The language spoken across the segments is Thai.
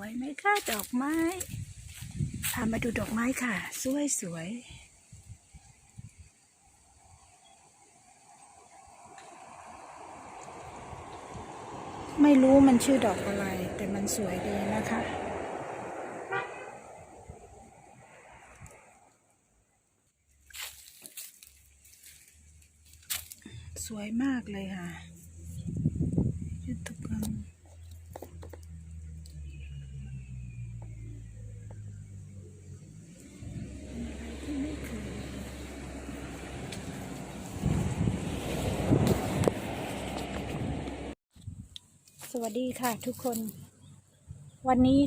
วยไหมคะดอกไม้ พามาดูดอกไม้ค่ะ สวยสวยไม่รู้มันชื่อดอกอะไร แต่มันสวยดีนะคะ สวยมากเลยค่ะยุทธกรรมที่ไม่เคยส วัสดีค่ะทุกคน วันนี้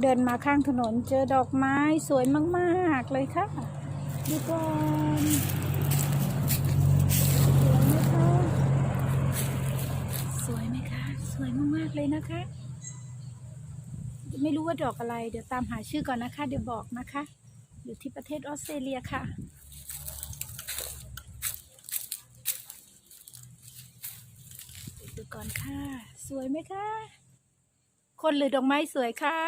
เดินมาข้างถนนเจอดอกไม้สวยมากๆเลยค่ะ ดูก่อนสวยไหมคะ สวยมากๆเลยนะคะ ไม่รู้ว่าดอกอะไร เดี๋ยวตามหาชื่อก่อนนะคะ เดี๋ยวบอกนะคะ อยู่ที่ประเทศออสเตรเลียค่ะ ก่อนค่ะ สวยไหมคะ คนหรือดอกไม้สวยคะ